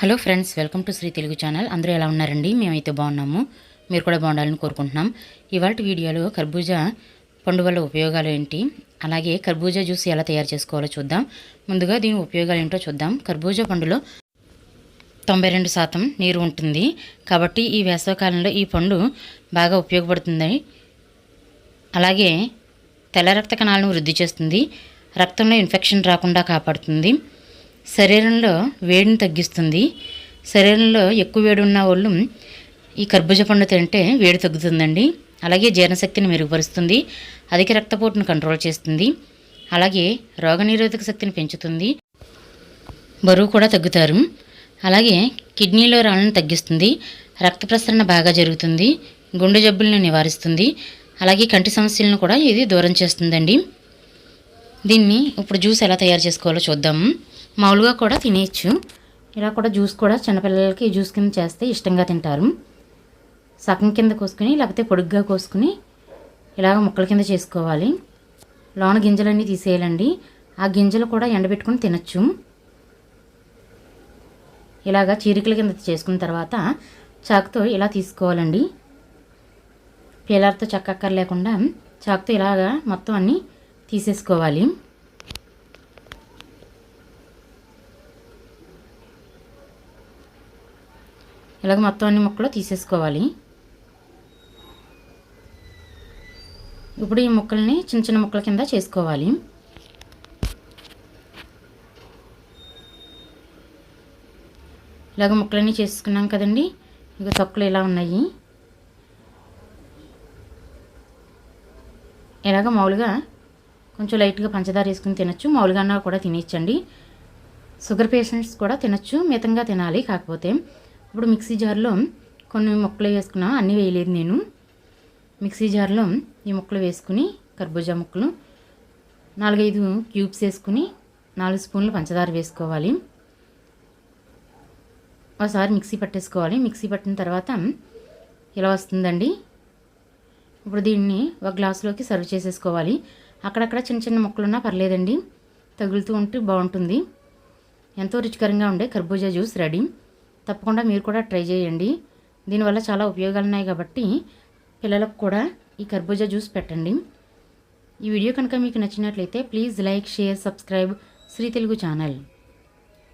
Hello friends welcome to Shri Telugu channel. అందరూ ఎలా ఉన్నారండి? మేమైతే బాగున్నాము. మీరు కూడా బాగుండాలని కోరుకుంటున్నాం. ఇవాళ వీడియోలో కర్బూజా పండు వల్ల ఉపయోగాలు ఏంటి? అలాగే కర్బూజా జ్యూస్ ఎలా తయారు చేసుకోవాలో చూద్దాం. ముందుగా దీని ఉపయోగాలు ఏంటో చూద్దాం. కర్బూజా పండులో తొంభై రెండు శాతం నీరు ఉంటుంది. కాబట్టి ఈ వేసవకాలంలో ఈ పండు బాగా ఉపయోగపడుతుంది. అలాగే తెల్ల రక్త కణాలను వృద్ధి చేస్తుంది. రక్తంలో ఇన్ఫెక్షన్ రాకుండా కాపాడుతుంది. శరీరంలో వేడిని తగ్గిస్తుంది. శరీరంలో ఎక్కువ వేడి ఉన్న వాళ్ళు ఈ కర్బూజ పండు తింటే వేడి తగ్గుతుందండి. అలాగే జీర్ణశక్తిని మెరుగుపరుస్తుంది. అధిక రక్తపోటును కంట్రోల్ చేస్తుంది. అలాగే రోగనిరోధక శక్తిని పెంచుతుంది. బరువు కూడా తగ్గుతారు. అలాగే కిడ్నీలో రాళ్ళను తగ్గిస్తుంది. రక్త ప్రసరణ బాగా జరుగుతుంది. గుండె జబ్బులను నివారిస్తుంది. అలాగే కంటి సమస్యలను కూడా ఇది దూరం చేస్తుందండి. దీన్ని ఇప్పుడు జ్యూస్ ఎలా తయారు చేసుకోవాలో చూద్దాము మామూలుగా కూడా తినేయచ్చు. ఇలా కూడా జ్యూస్ కూడా చిన్నపిల్లలకి జ్యూస్ కింద చేస్తే ఇష్టంగా తింటారు. సగం కింద కోసుకుని లేకపోతే పొడుగ్గా కోసుకుని ఇలాగ ముక్కల కింద చేసుకోవాలి. లోన గింజలన్నీ తీసేయాలండి. ఆ గింజలు కూడా ఎండబెట్టుకుని తినచ్చు. ఇలాగా చీరికల కింద చేసుకున్న తర్వాత చాకుతో ఇలా తీసుకోవాలండి. పీలర్తో చక్కక్కర్ లేకుండా చాకుతో ఇలాగా మొత్తం అన్నీ తీసేసుకోవాలి. ఇలాగ మొత్తం అన్ని ముక్కలు తీసేసుకోవాలి. ఇప్పుడు ఈ ముక్కల్ని చిన్న చిన్న ముక్కల కింద చేసుకోవాలి. ఇలాగ ముక్కలన్నీ చేసుకున్నాం కదండి. ఇక తొక్కలు ఇలా ఉన్నాయి. ఇలాగ మామూలుగా కొంచెం లైట్గా పంచదార వేసుకుని తినచ్చు. మామూలుగా అన్నా కూడా తినేయచ్చండి. షుగర్ పేషెంట్స్ కూడా తినచ్చు. మితంగా తినాలి. కాకపోతే ఇప్పుడు మిక్సీ జార్లో కొన్ని ముక్కలు వేసుకున్నాం అన్నీ వేయలేదు నేను. మిక్సీ జార్లో ఈ ముక్కలు వేసుకుని కర్బూజా ముక్కలు నాలుగైదు క్యూబ్స్ వేసుకుని నాలుగు స్పూన్లు పంచదార వేసుకోవాలి. ఒకసారి మిక్సీ పట్టేసుకోవాలి. మిక్సీ పట్టిన తర్వాత ఇలా వస్తుందండి. ఇప్పుడు దీన్ని ఒక గ్లాసులోకి సర్వ్ చేసేసుకోవాలి. అక్కడక్కడ చిన్న చిన్న ముక్కలున్నా పర్లేదండి. తగులుతూ ఉంటే బాగుంటుంది. ఎంతో రుచికరంగా ఉండే కర్బూజా జ్యూస్ రెడీ. తప్పకుండా మీరు కూడా ట్రై చేయండి. దీనివల్ల చాలా ఉపయోగాలు ఉన్నాయి కాబట్టి పిల్లలకు కూడా ఈ కర్బూజా జ్యూస్ పెట్టండి. ఈ వీడియో కనుక మీకు నచ్చినట్లయితే please like share subscribe Shri Telugu channel.